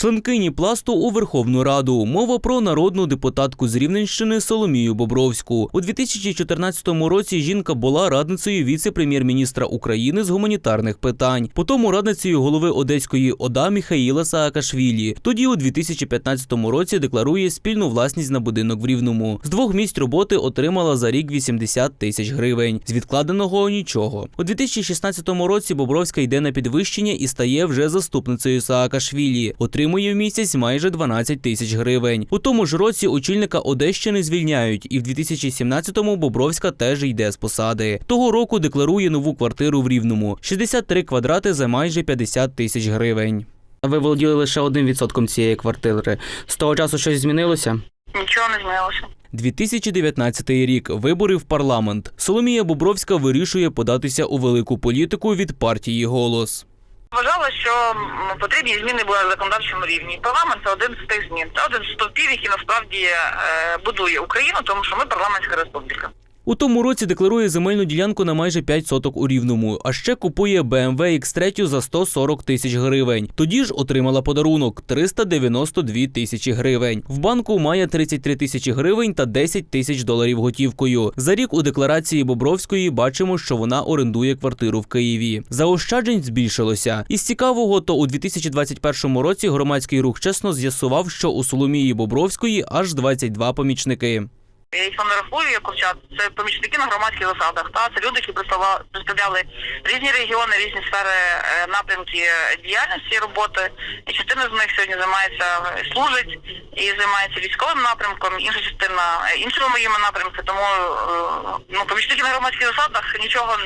Членкині пласту у Верховну Раду. Мова про народну депутатку з Рівненщини Соломію Бобровську. У 2014 році жінка була радницею віце-прем'єр-міністра України з гуманітарних питань. Потім радницею голови Одеської ОДА Міхаїла Саакашвілі. Тоді у 2015 році декларує спільну власність на будинок в Рівному. З двох місць роботи отримала за рік 80 тисяч гривень. З відкладеного нічого. У 2016 році Бобровська йде на підвищення і стає вже заступницею Саакашвілі. Отримує в місяць майже 12 тисяч гривень. У тому ж році очільника Одещини звільняють, і в 2017-му Бобровська теж йде з посади. Того року декларує нову квартиру в Рівному 63 квадрати за майже 50 тисяч гривень. Ви володіли лише одним відсотком цієї квартири. З того часу щось змінилося? Нічого не змінилося. 2019 рік. Вибори в парламент. Соломія Бобровська вирішує податися у велику політику від партії Голос. Вважала, що потрібні зміни були на законодавчому рівні. Парламент це один з тих змін. Це один з стовпів, який насправді е, будує Україну, тому що ми парламентська республіка. У тому році декларує земельну ділянку на майже 5 соток у Рівному, а ще купує BMW X3 за 140 тисяч гривень. Тоді ж отримала подарунок 392 тисячі гривень. В банку має 33 тисячі гривень та 10 тисяч доларів готівкою. За рік у декларації Бобровської бачимо, що вона орендує квартиру в Києві. Заощаджень збільшилося. Із цікавого, то у 2021 році громадський рух чесно з'ясував, що у Соломії Бобровської аж 22 помічники. Я їх не як курчат. Це помічники на громадських засадах. Та це люди, які представляли різні регіони, різні сфери е, напрямки е, діяльності роботи. І частина з них сьогодні займається е, служить і займається військовим напрямком, інша частина іншими моїми напрямками. Тому ну помічники на громадських засадах нічого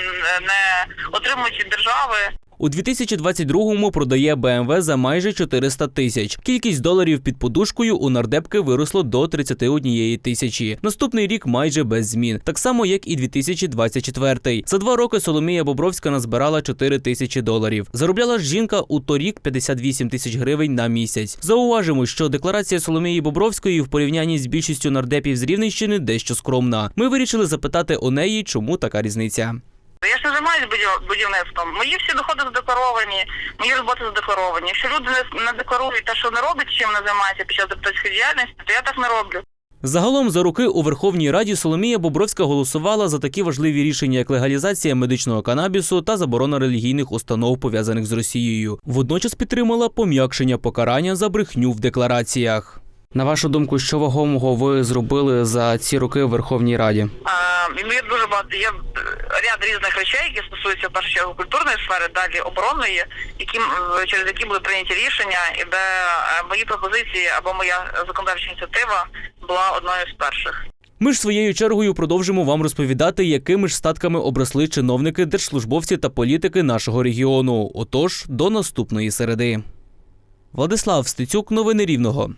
не отримують від держави. У 2022-му продає BMW за майже 400 тисяч. Кількість доларів під подушкою у нардепки виросло до 31 тисячі. Наступний рік майже без змін, так само як і 2024. За два роки Соломія Бобровська назбирала 4 тисячі доларів. Заробляла ж жінка у торік 58 тисяч гривень на місяць. Зауважимо, що декларація Соломії Бобровської в порівнянні з більшістю нардепів з Рівненщини дещо скромна. Ми вирішили запитати у неї, чому така різниця. Я ж не займаюся будівництвом. Мої всі доходи задекларовані, мої роботи задекларовані. Якщо люди не, декларують те, що не роблять, чим не займаються під час депутатської діяльності, то я так не роблю. Загалом за роки у Верховній Раді Соломія Бобровська голосувала за такі важливі рішення, як легалізація медичного канабісу та заборона релігійних установ, пов'язаних з Росією. Водночас підтримала пом'якшення покарання за брехню в деклараціях. На вашу думку, що вагомого ви зробили за ці роки в Верховній Раді? А, є дуже багато є ряд різних речей, які стосуються в першу чергу культурної сфери, далі оборонної, які через які були прийняті рішення, і де е, мої пропозиції або моя законодавча ініціатива була одною з перших. Ми ж своєю чергою продовжимо вам розповідати, якими ж статками обросли чиновники, держслужбовці та політики нашого регіону. Отож, до наступної середи. Владислав Стецюк, новини Рівного.